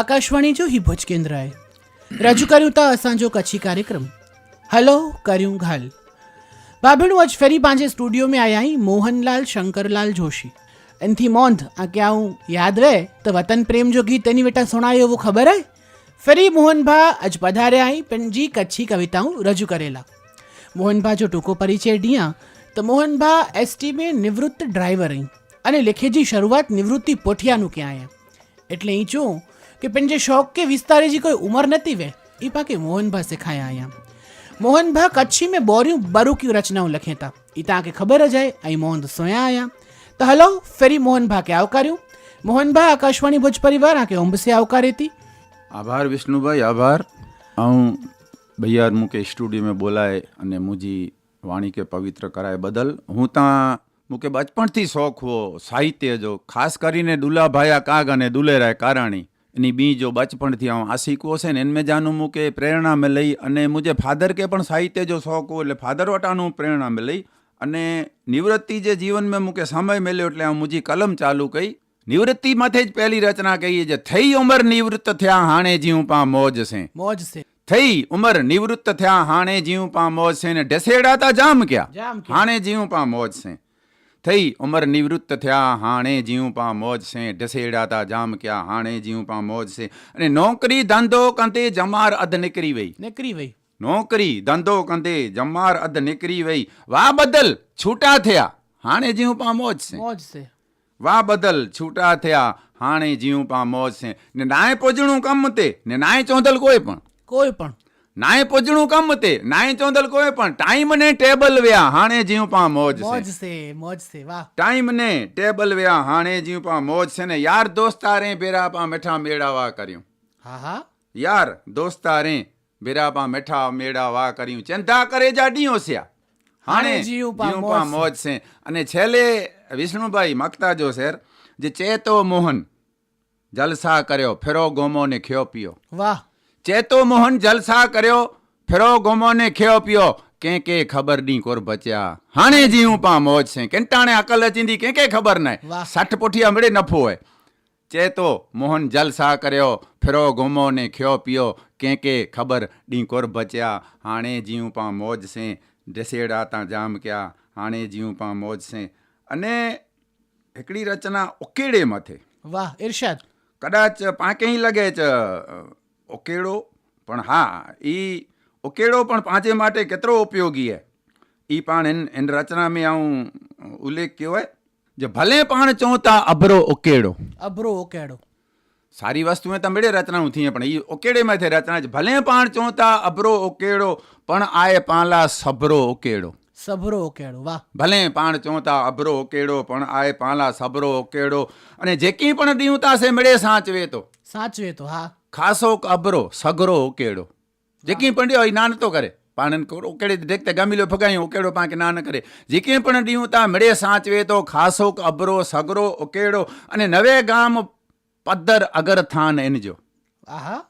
આકાશવાણી જો ભુજ કેન્દ્રએ. રજૂ કર્યું તા અસાંજો કચ્છી કાર્યક્રમ. હલો, કર્યું ઘાલ. બાભણું અજ ફરી પાંજે સ્ટુડિયો મેં આયા અહીં મોહનલાલ શંકરલાલ જોશી. એનથી મોંધ, આ કે આવું યાદ રહે તો વતન પ્રેમ જો ગીત એની બેટા સુણાય એવું ખબર હે? ફરી મોહનભા અજ પધાર્યા અહીં પણજી કચ્છી કવિતાઓ રજૂ કરેલા. મોહનભા જો ટૂંકો પરિચય ડિયા, તો મોહનભા એસટી મેં નિવૃત્ત ડ્રાઈવર અહીં અને લેખેજી શરૂઆત નિવૃત્તિ પોઠિયાનું ક્યાં એટલે અહીં જો કે पंहिंजे शौक़ के विस्तारे जी कोई उम्र नथी वे ई पाके मोहनभा सिखाया आया मोहनभा कच्छी में बोरियूं बरूकियूं रचनाऊं लखे था ई तव्हांखे ख़बर ज आहे ऐं मोहन सोया आया त हलो फेरी मोहनभा खे આવકાર્યું મોહનભા આકાશવાણી ભુજ પરિવાર આકે ઊંભ સે આવકારી હતી આભાર વિષ્ણુભાઈ આભાર હું ભૈયાર મૂકે સ્ટુડિયો में બોલાય અને મુજી વાણી કે પવિત્ર કરાય બદલ હું ત્યાં મૂકે બચપણથી શોખ હો સાહિત્ય જો ખાસ કરીને દુલાભાયા કાગ અને દુલેરાય કારાણી એની બી જો બચપણથી હું આશિકો છે ને એનमें જાનું મૂકે પ્રેરણા મેં લઈ અને મુજે ફાધર કે પણ સાહિત્ય જો શોખ હોય એટલે ફાધર વટાનું પ્રેરણા મેં લઈ અને નિવૃત્તિ જે જીવન મેં મૂકે સમય મેલ્યો એટલે આ મુજી કલમ ચાલુ કઈ. નિવૃત્તિ માથે જ પહેલી રચના કહીએ જે થઈ ઉંમર નિવૃત્ત થયા હાણે જીવું પા મોજ છે. મોજ છે. થઈ ઉંમર નિવૃત્ત થયા હાણે જીવું પા મોજ છે ને ઢસેડાતા જામ ક્યાં? હાણે જીવું પા મોજ છે. થઈ ઉંમર નિવૃત્ત થયા હાણે જીવું પા મોજ છે ઢસેડાતા જામ ક્યાં હાણે જીવું પા મોજ છે અને નોકરી ધંધો કંતે જમાર અધ નીકળી વઈ. નીકળી વઈ. નોકરી ધંધો કંતે જમાર અધ નીકળી વઈ. વાહ બદલ છૂટા થયા હાણે જીવું પા મોજ છે મોજ સે. વાહ બદલ છૂટા થયા હાણે જીવું પા મોજ છે ને નાય પોજણું કમ તે ને નાય ચોંધલ કોઈ પણ. કોઈ પણ. નાય પોજણું કમ તે નાય ચોંદલ કોઈ પણ. ટાઈમ ને ટેબલ વ્યા હાણે જીવ પા મોજ મોજ છે મોજ છે વાહ. ટાઈમ ને ટેબલ વ્યા હાણે જીવ પા મોજ છે ને યાર દોસ્તારે બેરા પા મેઠા મેળાવા કર્યું. હા હા. યાર દોસ્તારે બેરા પા મેઠા મેળાવા કર્યું. ચિંતા કરે જા ડીયો સ્યા. હાણે જીવ પા મોજ છે. અને છેલ્લે વિષ્ણુભાઈ મકતા જો શેર જે ચેતો મોહન જલસા કર્યો ફેરો ગોમો ને ખ્યો પીયો. વાહ. ચેતો મોહન જલસા કર્યો ફેરો ગોમોને ખેયો પીયો કે કે ખબરની કોર બચ્યા? હાણે જીવું પા મોજ છે? કેંટાણે અકલ અચીંદી કે કે ખબર નહીં સઠ પોઠી હમડે નફો હોય. ચેતો મોહન જલસા કર્યો ફેરો ગોમો ને ખ્યો પીયો કે કે ખબર ડી કોર બચ્યા? હાણે જીવું પા મોજ છે? ઢસેડા તા જામ ક્યા? હાણે જીવું પા મોજ છે? અને એકડી રચના ઓકેડે મથે. વાહ ઇરશાદ કદાચ પાંકે લગે છે ઉકેડો પણ હા એ ઉકેડો પણ પાંચે માટે કેતરો ઉપયોગી હે? એ પણ એન એન રચના में આવું ઉલ્લેખ કયો હે જે ભલે પાણ ચોતા અભરો ઉકેડો. અભરો ઓકેડો સારી વસ્તુએ તો મળે રચના ઉથી પણ એ ઉકેડે માંથી રચના છે. ભલે પાણ ચોતા અભરો ઉકેડો પણ આય પાલા સભરો ઉકેડો. સભરો ઓકેડો વાહ. ભલે પાણ ચોતા અભરો ઓકેડો પણ આય પાલા સભરો ઓકેડો અને જેકી પણ દીવતા સે મળે સાચવે તો. સાચવે તો હા. ખાસો અબરો સગરો ઓકેડો જેકી પણ ડિયો નાન તો કરે પાણન ઓકેડે દેખતે ગમીલો ફગાયો ઓકેડો પાંકે નાન કરે જેકી પણ દીવતા મળે સાચવે તો ખાસો અબરો સગરો ઓકેડો અને નવે ગામ પદ્દર અગર થાન એનજો આહા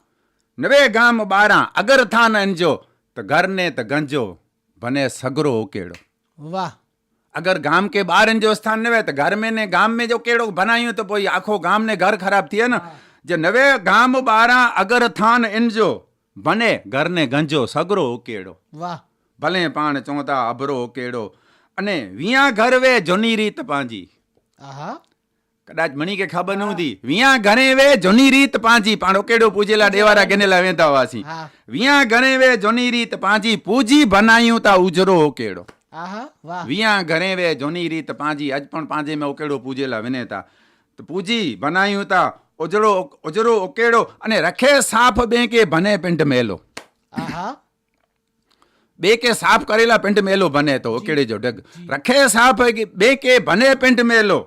નવે ગામ બારા અગર થાન એનજો તો ઘરને તો ગંજો ભને સગરો ઓકેડો વાહ अगर गांव के ॿारनि जो स्थान न हुए त घर में ने गांव में जो कहिड़ो बनायूं त पोइ आखो गांव ने घर ख़राब थिए न જે નવે ગામ બારા અગરથાન એનજો ભને ઘરને ગંજો સગરો ઉકેડો. વાહ. ભલે પાણ ચોંતા અભરો ઉકેડો. અને વિયા ઘર વે જોની રીત પાંજી. આહા. કદાચ મણી કે ખબર ન હતી. વિયા ઘરે વે જોની રીત પાંજી. પાણો કેડો પૂજેલા દેવારા ગનેલા વેતા વાસી વિયા ઘરે વે જોની રીત પાંજી. પૂજી બનાયું તા ઉજરો ઉકેડો. વિયા ઘરે વે જોની રીત પાંજી. અજ પણ પાંજે મે ઉકેડો પૂજેલા વિનેતા. તો પૂજી બનાયું તા ઉજળો ઉજળો ઉકેડો અને રખે સાફ બે કે ભને પિંડ મેલો. આહા. બે કે સાફ કરેલા પિંડ મેલો ભને તો ઉકેડે જો. ડગ રખે સાફ બે કે ભને પિંડ મેલો.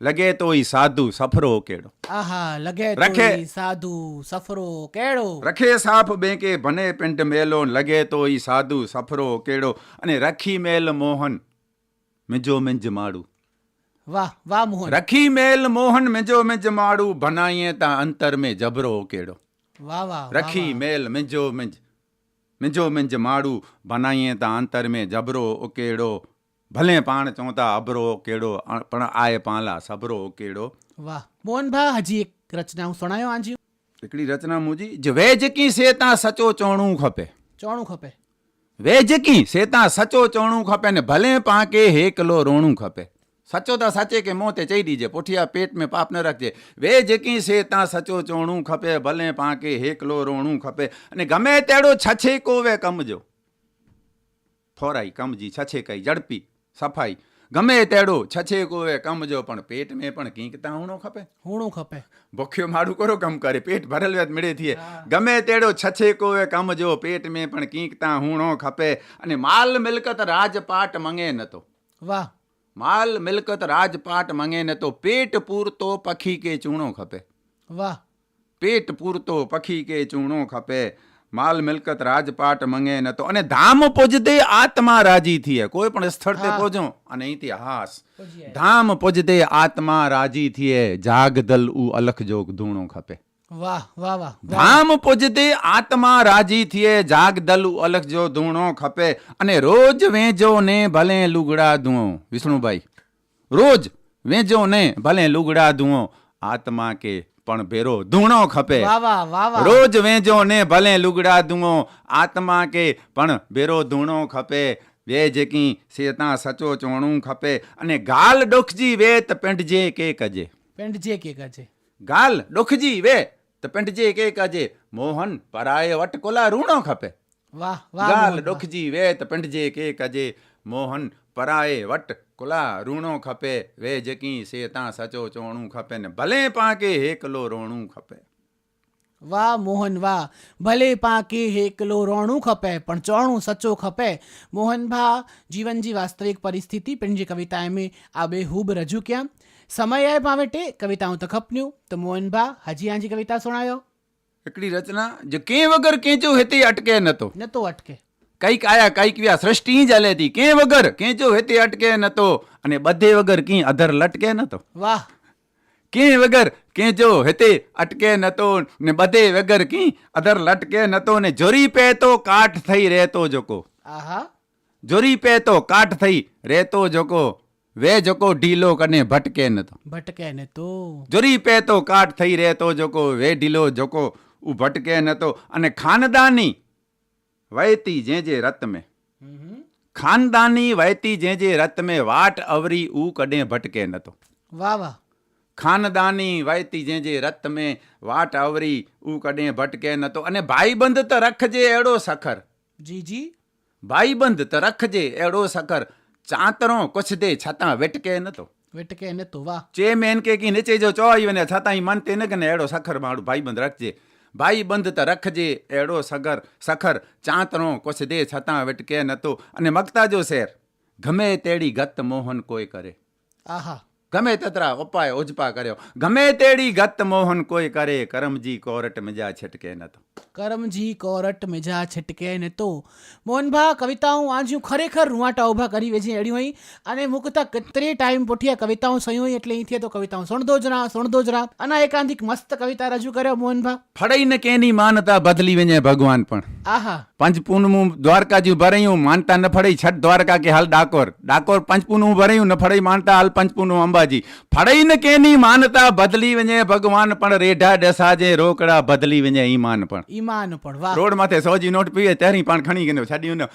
લગે તો ઈ સાધુ સફરો ઉકેડો. આહા લગે તો રખે. સાધુ સફરો કેડો રખે સાફ બે કે ભને પિંડ મેલો લગે તો ઈ સાધુ સફરો કેડો અને રખી મેલ મોહન મિજો મિંજ માડું. વાહ વાહ મોહન રખી મેલ મોહન મિજો મિંજ માડું ભનાઈએ તા અંતર में જબરો કેડો વાહ વાહ રખી મેલ મિંજો મિંજ મિંજો મિંજ માડું ભનાઈએ તા અંતર में જબરો ઉકેડો ભલે પાણ ચોતા અબરો કેડો પણ આય પાલા સબરો કેડો વાહ મોહનભા હજી એક રચના હું સુણાયો આંજી हिकिड़ी रचना मुंहिंजी जो वेजकी से तां सचो चवणो खपे ચોણું ખપે વેજકી से तां सचो चवणो खपे ने भले पाण खे हेकलो रोणू खपे સચોતા સાચે કે મોં તે ચૈડી જે પોઠિયા પેટ મેં પાપ ન રાખજે. વે જેકી છે ત્યાં સચો ચોણું ખપે ભલે પાંકે હેકલો રોણું ખપે. અને ગમે તેડો છછે કોવે કમજો. ફોરાઈ કમજી છછે કઈ ઝડપી સફાઈ. ગમે તેડો છછે કોવે કમજો પણ પેટ મેં પણ કીંકતા હુણો ખપે. હુણો ખપે. ભૂખ્યો માડું કરો કમ કરે પેટ ભરેલ મેળે થીએ. ગમે તેડો છછે કોવે કમજો પેટ મેં પણ કીંકતા હુણો ખપે. અને માલ મિલકત રાજપાટ મંગે નતો. વાહ. માલ મિલકત રાજપાટ મંગે નતો પેટ પૂરતો પખી કે ચૂણો ખપે. વાહ. પેટ પૂરતો પખી કે ચૂણો ખપે. માલ મિલકત રાજપાટ મંગે નતો અને ધામ પૂજતે આત્મા રાજી થઈએ કોઈ પણ સ્થળ તે. પહોંચો અને અહીંથી હાસ. ધામ પૂજતે આત્મા રાજી થઈએ જાગદલ ઉ અલખ જોગ ધૂણો ખપે. વાહ વાહ વાહ. ધામ પૂજતે આત્મા રાજી થઈએ જાગદલ ઉ અલખ જો ધૂણો ખપે અને રોજ વેજો ને ભલે લુગડા ધુઓ. વિષ્ણુભાઈ રોજ વેજો ને ભલે લુગડા ધુઓ આત્મા કે પણ ભેરો ધૂણો ખપે. રોજ વેજો ને ભલે લુગડા ધુઓ આત્મા કે પણ ભેરો ધૂણો ખપે. વે જેકી સેતા સચો ચોણું ખપે અને ગાલ ડોખજી વેત त પેંડજે કે કજે. પેન્ટ જે કે કજે. ગાલ ડોખજી વે त પેંડજે કે કજે મોહન પરાય વટકોલા રૂણો ખપે વાહ વાહ ગાલ મોહન, વાહ. ડોખજી વે त પેંડજે કે કજે મોહન પરાય વટ કોલા રૂણો ખપે વેજ કી સેતા સચો ચોણું ખપે ને ભલે પાકે હેકલો રોણું ખપે વાહ મોહન વાહ ભલે પાકે હેકલો રોણું ખપે પણ ચોણું સચો ખપે મોહન ભા જીવન જી વાસ્તવિક પરિસ્થિતિ पिण जी कविताएं में आबेहूब रजू किया ಸಮಯ ಪಾವೆಟೆ ಕವಿತಾऊं ತ ಖಪ್ನಿಯೂ त मोहन भा हाजी हाजी कविता सुणायो हिकिड़ी रचना जो कंहिं वग़ैरह कंहिंजो हिते अटके नथो નતો. અટકે. કંઈક આયા કંઈક વ્યા સૃષ્ટિ જ હાલે હતી. કે વગર કેંચો હેતે અટકે નતો અને બધે વગર કી અધર લટકે નતો. વાહ. કે વગર કેંચો હેતે અટકે નતો ને બધે વગર કી અધર લટકે નતો ને જોરી પહેતો કાટ થઈ રહેતો જોકો. આહા. જોરી પહેતો કાટ થઈ રહેતો જોકો. વે જોકો ઢીલો કને ભટકે ન તો. ભટકે ન તો. જોરી પે તો કાટ થઈ રહેતો જોકો વે ઢીલો જોકો ઉ ભટકે ન તો. અને ખાનદાની વહેતી જે જે રત મે. ખાનદાની વહેતી જે જે રત મે વાટ અવરી ઉ કને ભટકે ન તો. વાહ વાહ. ખાનદાની વહેતી જે જે રત મે વાટ આવરી ઉ કડે ભટકે ન તો. અને ભાઈબંધ તો રખજે એડો સખર. જી જી. ભાઈબંધ તો રખજે એડો સખર. ચાંતરો કુછ દે છતાં વેટકે નતો. વેટકે ને તો વાહ. ચે મેન કે કી નીચે જો ચોઈ વને છતાં ઈ માનતે ને કે એડો સખર મારું ભાઈબંધ ભાઈ બંધ તો રખજે એડો સગર સખર ચાંતરો કુછ દે છતાં વેટકે નતો. અને મગતા જો શેર ગમે તેડી ગત મોહન કોઈ કરે. આહા. ગમે તતરા ઉપાય ઓજપા કર્યો. ગમે તેડી ગત મોહન કોઈ કરે. કરમજી કોરટ મજા છટકે નતો. કરમજી કોરટ મેજા છટકે ને તો. મોહનભા કવિતાઓ વાંચ્યું ખરેખર રૂવાટા ઊભા કરી વેચી અડી હોય અને મુકતા કતરે ટાઈમ પોઠિયા કવિતાઓ સહી એટલે અહીંથી તો કવિતાઓ સુણદો જરા સુણદો જરા અને એકાંતિક મસ્ત કવિતા રજૂ કર્યો મોહનભા. ફડાઈને કેની માનતા બદલી વેને ભગવાન પણ. આહા. પંચપૂનમું દ્વારકાજી ભરાયું માનતા ન ફડાઈ છઠ દ્વારકા કે હાલ ડાકોર. ડાકોર પંચપૂનમું ભરાયું ન ફડાઈ માનતા હાલ પંચપૂનમું અંબાજી. ફડાઈને કેની માનતા બદલી વેને ભગવાન પણ. રેઢા ડસાજે રોકડા બદલી વેને ઈમાન પણ. ઈ માન પણ વાહ. રોડ માથે સોજી નોટ પીવે તેરી પણ ખણી ગયો છાડીઓને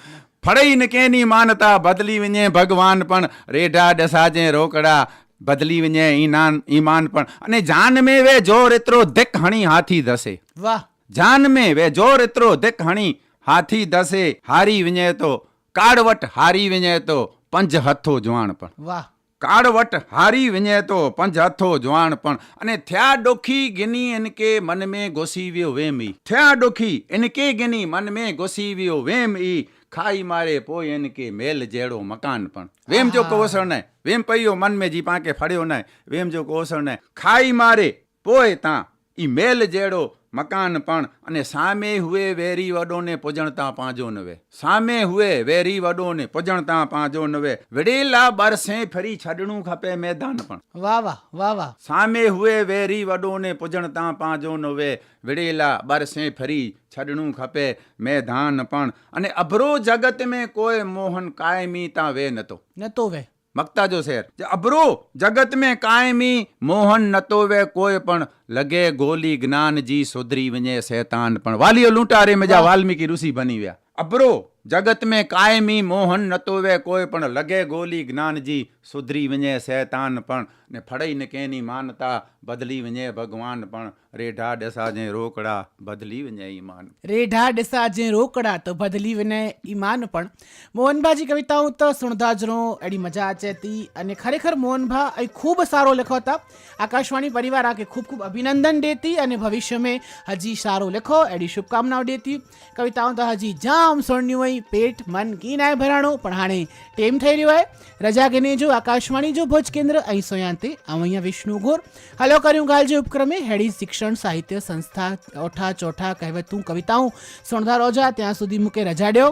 ફળઈને કેની માનતા બદલી વञे ભગવાન પણ રેઢા ડસાજે રોકડા બદલી વञे ઈનાન ઈમાન પણ. અને જાન મે વે જોર એતરો દિક હણી હાથી ધસે. વાહ. જાન મે વે જોર એતરો દિક હણી હાથી ધસે. હારી વञे તો કાળવટ હારી વञे તો પંજ હથો જવાણ પણ. વાહ. કાળવટ હારી વञे તો પંજ હથો જવાણ પણ. અને થયા ડોખી ગિની ઇનકે મન મેં ઘોસી વિયો વેમ. ઈ થયા ડોખી ઇનકે ગિની મન મેં ઘોસી વિયો વેમ. ઈ ખાઈ મારે પોઈ એને કે મેલ જેડો મકાન પણ. વેમ જો કોસણ ને વેમ પયો મન મેં જી પાંકે ફળ્યો ને વેમ જો કોસણ ને ખાઈ મારે પોય તા ઈ મેલ જેડો મકાન પણ અને સામે હુએ વેરી વડોને પૂજણતા પાંજો નવે. સામે હુએ વેરી વડોને પૂજણતા પાંજો નવે. વડેલા બરસે ફરી છડણું ખપે મેદાન પણ. વાહ વાહ વાહ વાહ. સામે હુએ વેરી વડોને પૂજણતા પાંજો નવે. વડેલા બરસે ફરી છડણું ખપે મેદાન પણ. અને અભરો જગત में કોઈ મોહન કાયમી તા વે નતો. નતો વે. मक्ता जो शेर जे अबरो जगत में कायमी मोहन नतो वे कोई पण लगे गोली ज्ञान जी सुधरी वञे शैतान पण वालियो लूंटारे में जा वाल्मीकि ऋषि बनी विया अबरो जगत में कायमी मोहन नतो वे कोई पण लगे गोली ज्ञान जी सुधरी वञे शैतान पण ने फड़ई न केनी मानता बदली वञे भगवान पण रेढा ॾसा जे रोकड़ा बदली वञे ईमान રેઢા ડિસા જે રોકડા તો બદલી વિને ઈમાન પણ મોહનભાજી કવિતાઓ તો સુણધાજરો એડી મજા અચે હતી અને ખરેખર મોહનભા અહીં ખૂબ સારો લખો હતા આકાશવાણી પરિવાર આકે ખૂબ ખૂબ અભિનંદન દેતી અને ભવિષ્ય में હજી સારો લખો એડી શુભકામનાઓ દેતી કવિતાઓ તો હજી જામ સોણની હોય પેટ મન કી નાય ભરાણો પણ હાણે ટેમ થઈ રહ્યો હે રજા ગને જો આકાશવાણી જો ભોજ કેન્દ્ર, અહીં સોયાંતે અહીંયા વિષ્ણુ ગોર. હલો, કર્યું ગાલજે ઉપક્રમે હેડી શિક્ષણ સાહિત્ય સંસ્થા ઓઠા ચોઠા કહેવતું કવિતાઓ સોણધા રોજા ત્યાં સુધી મૂકે રજાડ્યો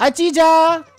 અચી જા!